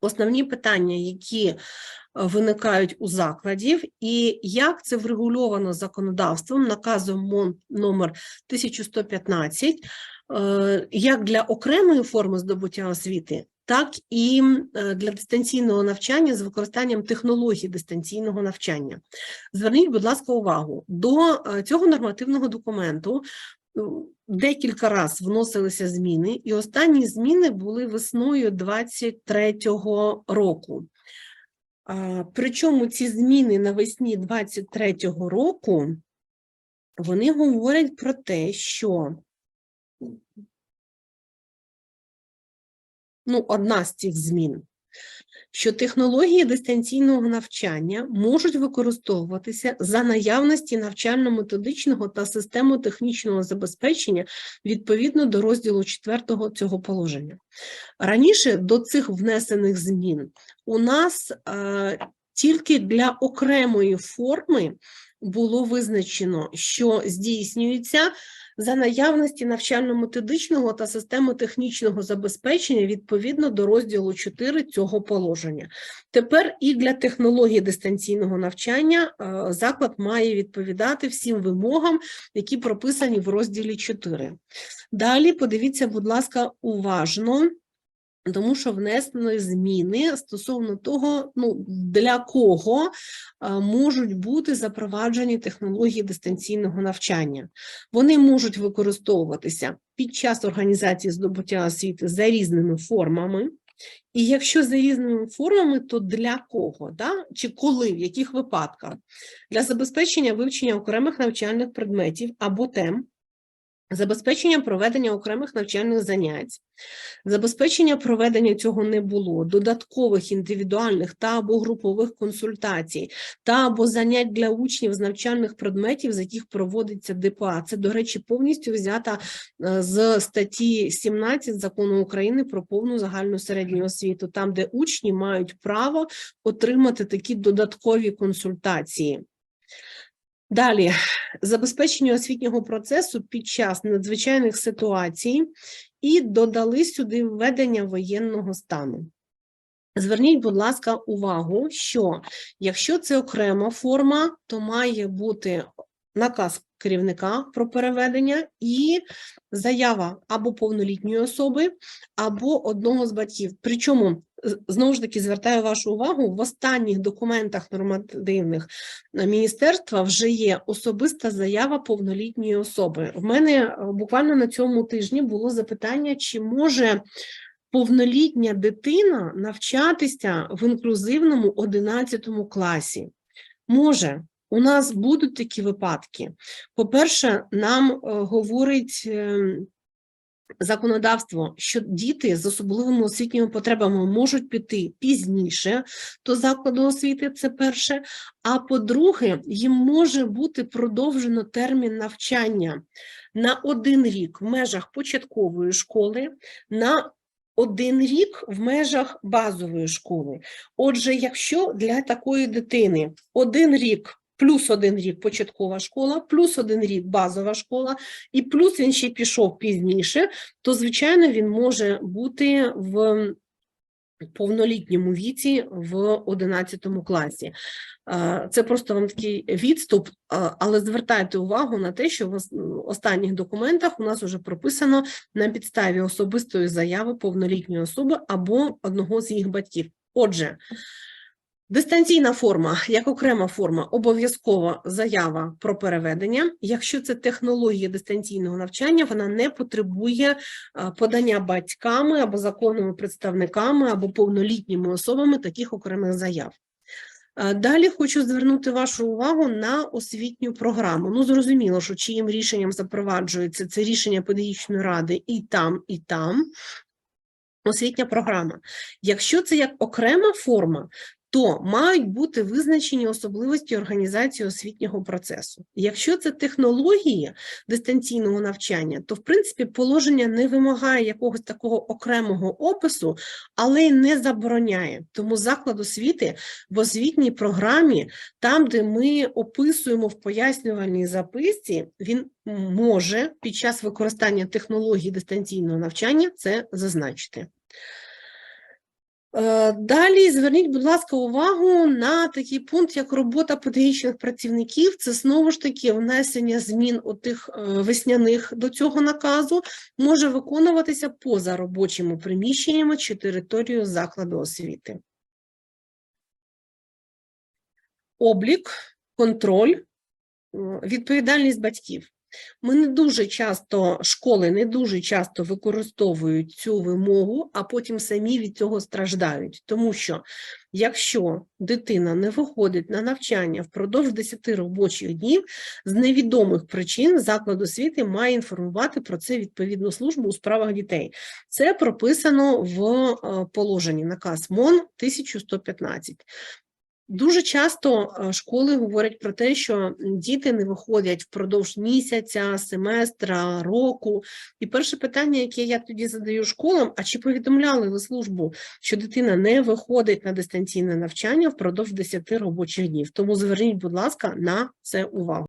основні питання, які е, виникають у закладів, і як це врегульовано законодавством, наказом МОН номер 1115, е, як для окремої форми здобуття освіти, так і е, для дистанційного навчання з використанням технологій дистанційного навчання. Зверніть, будь ласка, увагу до цього нормативного документу. Ну, Декілька разів вносилися зміни, і останні зміни були весною 23-го року. Причому ці зміни навесні 23-го року вони говорять про те, що ну, одна з цих змін, що технології дистанційного навчання можуть використовуватися за наявності навчально-методичного та системо-технічного забезпечення відповідно до розділу 4 цього положення. Раніше до цих внесених змін у нас е, тільки для окремої форми було визначено, що здійснюється за наявності навчально-методичного та системо-технічного забезпечення відповідно до розділу 4 цього положення. Тепер і для технології дистанційного навчання е, заклад має відповідати всім вимогам, які прописані в розділі 4. Далі подивіться, будь ласка, уважно. Тому що внесені зміни стосовно того, ну для кого можуть бути запроваджені технології дистанційного навчання. Вони можуть використовуватися під час організації здобуття освіти за різними формами. І якщо за різними формами, то для кого? Да? Чи коли, в яких випадках? Для забезпечення вивчення окремих навчальних предметів або тем, Забезпечення проведення окремих навчальних занять, забезпечення проведення цього не було, додаткових індивідуальних та або групових консультацій, та або занять для учнів з навчальних предметів, з яких проводиться ДПА. Це, до речі, повністю взята е, з статті 17 закону України про повну загальну середню освіту, там, де учні мають право отримати такі додаткові консультації. Далі забезпечення освітнього процесу під час надзвичайних ситуацій і додали сюди введення воєнного стану. Зверніть, будь ласка, увагу, що якщо це окрема форма, то має бути наказ керівника про переведення і заява або повнолітньої особи, або одного з батьків. Причому знову ж таки звертаю вашу увагу, в останніх документах нормативних міністерства вже є особиста заява повнолітньої особи. В мене е, буквально на цьому тижні було запитання, чи може повнолітня дитина навчатися в інклюзивному 11 класі. Може, у нас будуть такі випадки. По-перше, нам е, говорить ем, законодавство, що діти з особливими освітніми потребами можуть піти пізніше до закладу освіти, це перше. А по-друге, їм може бути продовжено термін навчання на один рік в межах початкової школи, на один рік в межах базової школи. Отже, якщо для такої дитини один рік. Плюс один рік початкова школа, плюс один рік базова школа, і плюс він ще пішов пізніше, то, звичайно, він може бути в повнолітньому віці в 11 класі. Це просто вам такий відступ, але звертайте увагу на те, що в останніх документах у нас вже прописано на підставі особистої заяви повнолітньої особи або одного з їх батьків. Отже, Дистанційна форма, як окрема форма, обов'язкова заява про переведення. Якщо це технологія дистанційного навчання, вона не потребує подання батьками або законними представниками або повнолітніми особами таких окремих заяв. Далі хочу звернути вашу увагу на освітню програму. Ну, зрозуміло, що чиїм рішенням запроваджується це рішення педагогічної ради і там, і там. Освітня програма. Якщо це як окрема форма, то мають бути визначені особливості організації освітнього процесу. Якщо це технології дистанційного навчання, то в принципі положення не вимагає якогось такого окремого опису, але й не забороняє. Тому заклад освіти в освітній програмі, там, де ми описуємо в пояснювальній записці, він може під час використання технологій дистанційного навчання це зазначити. Е, Далі зверніть, будь ласка, увагу на такий пункт, як робота педагогічних працівників. Це знову ж таки внесення змін отих е, весняних до цього наказу може виконуватися поза робочими приміщеннями чи територією закладу освіти. Облік, контроль, е, відповідальність батьків. Ми не дуже часто, школи не дуже часто використовують цю вимогу, а потім самі від цього страждають. Тому що якщо дитина не виходить на навчання впродовж 10 робочих днів, з невідомих причин заклад освіти має інформувати про це відповідну службу у справах дітей. Це прописано в е, положенні наказ МОН 1115. Дуже часто е, школи говорять про те, що діти не виходять впродовж місяця, семестра, року. І перше питання, яке я тоді задаю школам: а чи повідомляли ви службу, що дитина не виходить на дистанційне навчання впродовж 10 робочих днів? Тому зверніть, будь ласка, на це увагу.